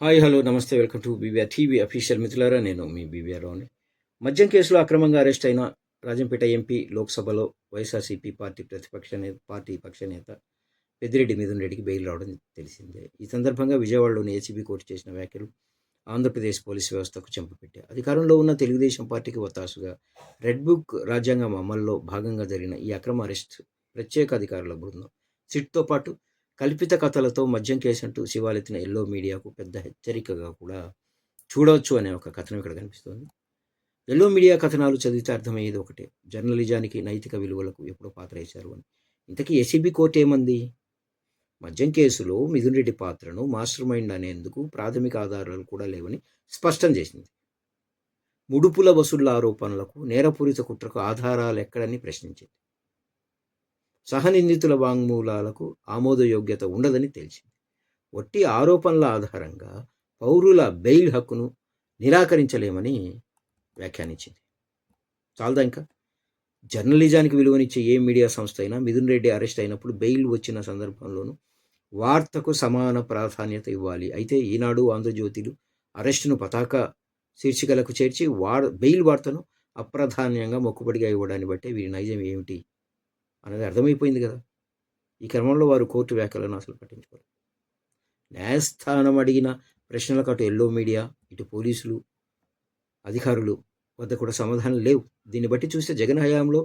Hi hello నమస్తే welcome to BBR TV official మిత్రులారా నేను మీ బీబీఆర్ రావుని మద్యం కేసులో అక్రమంగా అరెస్ట్ అయిన రాజంపేట ఎంపీ లోక్సభలో వైఎస్ఆర్సీపీ పార్టీ ప్రతిపక్ష నేత పార్టీ పక్ష నేత పెద్దిరెడ్డి మిథున్ రెడ్డికి బెయిల్ రావడం తెలిసిందే. ఈ సందర్భంగా విజయవాడలోని ఏసీబీ కోర్టు చేసిన వ్యాఖ్యలు ఆంధ్రప్రదేశ్ పోలీసు వ్యవస్థకు చెంపపెట్టాయి. అధికారంలో ఉన్న తెలుగుదేశం పార్టీకి ఒత్తాసుగా రెడ్ బుక్ రాజ్యాంగం అమల్లో భాగంగా జరిగిన ఈ అక్రమ అరెస్ట్ ప్రత్యేక అధికారుల బృందం. సిట్తో పాటు కల్పిత కథలతో మద్యం కేసు అంటూ శివాలెత్తిన ఎల్లో మీడియాకు పెద్ద హెచ్చరికగా కూడా చూడవచ్చు అనే ఒక కథనం ఇక్కడ కనిపిస్తోంది. ఎల్లో మీడియా కథనాలు చదివితే అర్థమయ్యేది ఒకటే. జర్నలిజానికి నైతిక విలువలకు ఎప్పుడో పాత్ర వేశారు అని. ఇంతకీ ఎసిబి కోర్టు ఏమంది? మద్యం కేసులో మిథున్ రెడ్డి పాత్రను మాస్టర్ మైండ్ అనేందుకు ప్రాథమిక ఆధారాలు కూడా లేవని స్పష్టం చేసింది. ముడుపుల వసూళ్ళ ఆరోపణలకు నేరపూరిత కుట్రకు ఆధారాలు ఎక్కడని ప్రశ్నించింది. సహనిందితుల వాంగ్మూలాలకు ఆమోదయోగ్యత ఉండదని తెలిసింది వట్టి ఆరోపణల ఆధారంగా పౌరుల బెయిల్ హక్కును నిరాకరించలేమని వ్యాఖ్యానించింది. చాలదా ఇంకా? జర్నలిజానికి విలువనిచ్చే ఏ మీడియా సంస్థ అయినా మిథున్ రెడ్డి అరెస్ట్ అయినప్పుడు బెయిల్ వచ్చిన సందర్భంలోనూ వార్తకు సమాన ప్రాధాన్యత ఇవ్వాలి. అయితే ఈనాడు ఆంధ్రజ్యోతిలు అరెస్టును పతాక శీర్షికలకు చేర్చి వార్ బెయిల్ వార్తను అప్రాధాన్యంగా మొక్కుబడిగా ఇవ్వడాన్ని బట్టే వీరి నైజం ఏమిటి? అనేది అర్థమైపోయింది కదా. ఈ క్రమంలో వారు కోర్టు వ్యాఖ్యలను అసలు పట్టించుకోరు న్యాయస్థానం అడిగిన ప్రశ్నలకు అటు ఎల్లో మీడియా ఇటు పోలీసులు అధికారులు వద్ద కూడా సమాధానం లేవు. దీన్ని బట్టి చూస్తే జగన్ హయాంలో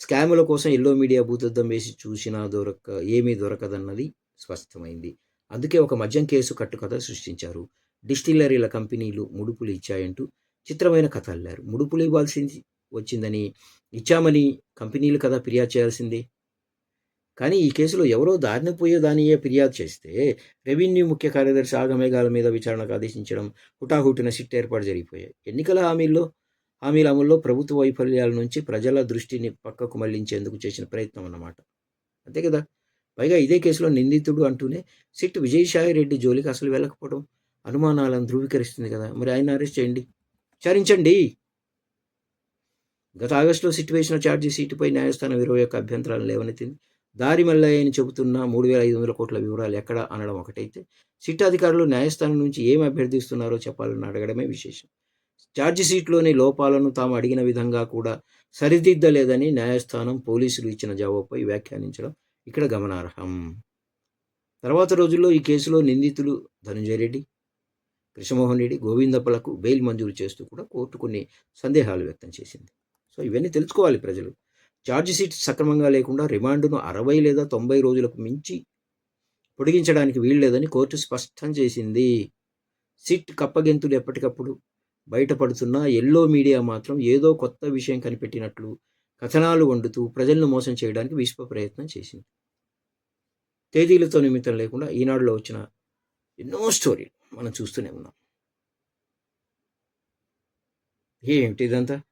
స్కాముల కోసం ఎల్లో మీడియా భూతద్దం వేసి చూసినా దొరక ఏమీ దొరకదన్నది స్పష్టమైంది. అందుకే ఒక మద్యం కేసు కట్టుకథ సృష్టించారు. డిస్టిల్లరీల కంపెనీలు ముడుపులు ఇచ్చాయంటూ చిత్రమైన కథ అల్లారు. ముడుపులు ఇవ్వాల్సింది వచ్చిందని ఇచ్చామని కంపెనీలు కదా ఫిర్యాదు చేయాల్సిందే. కానీ ఈ కేసులో ఎవరో దారిన పోయేదానియే ఫిర్యాదు చేస్తే రెవెన్యూ ముఖ్య కార్యదర్శి ఆగమేఘాల మీద విచారణకు ఆదేశించడం హుటాహుటిన సిట్ ఏర్పాటు జరిగిపోయాయి. ఎన్నికల హామీల్లో హామీల అమల్లో ప్రభుత్వ వైఫల్యాల నుంచి ప్రజల దృష్టిని పక్కకు మళ్ళించేందుకు చేసిన ప్రయత్నం అన్నమాట. అంతే కదా? పైగా ఇదే కేసులో నిందితుడు అంటూనే సిట్ విజయసాయి రెడ్డి జోలికి అసలు వెళ్ళకపోవడం అనుమానాలను ధృవీకరిస్తుంది కదా? మరి ఆయన అరెస్ట్ చేయండి. విచారించండి. గత ఆగస్టులో సిట్ వేసిన ఛార్జీ సీటుపై న్యాయస్థానం ఇరవై యొక్క అభ్యంతరాలను లేవనెత్తింది దారి మల్లయ్యని చెబుతున్న మూడు వేల ఐదు వందల కోట్ల వివరాలు ఎక్కడ అనడం ఒకటైతే సిట్ అధికారులు న్యాయస్థానం నుంచి ఏమి అభ్యర్థిస్తున్నారో చెప్పాలని అడగడమే విశేషం. ఛార్జీ సీట్లోని లోపాలను తాము అడిగిన విధంగా కూడా సరిదిద్దలేదని న్యాయస్థానం పోలీసులు ఇచ్చిన జవాబుపై వ్యాఖ్యానించడం ఇక్కడ గమనార్హం. తర్వాత రోజుల్లో ఈ కేసులో నిందితులు ధనుంజయ రెడ్డి కృష్ణమోహన్ రెడ్డి గోవిందప్పలకు బెయిల్ మంజూరు చేస్తూ కూడా కోర్టు కొన్ని సందేహాలు వ్యక్తం చేసింది. సో ఇవన్నీ తెలుసుకోవాలి ప్రజలు. ఛార్జ్ షీట్ సక్రమంగా లేకుండా రిమాండ్ను అరవై లేదా తొంభై రోజులకు మించి పొడిగించడానికి వీల్లేదని కోర్టు స్పష్టం చేసింది. సిట్ కప్పగెంతులు ఎప్పటికప్పుడు బయటపడుతున్న ఎల్లో మీడియా మాత్రం ఏదో కొత్త విషయం కనిపెట్టినట్లు కథనాలు వండుతూ ప్రజలను మోసం చేయడానికి విశ్వ ప్రయత్నం చేసింది. తేదీలతో నిమిత్తం లేకుండా ఈనాడులో వచ్చిన ఎన్నో స్టోరీలు మనం చూస్తూనే ఉన్నాం. ఏంటి ఇదంతా?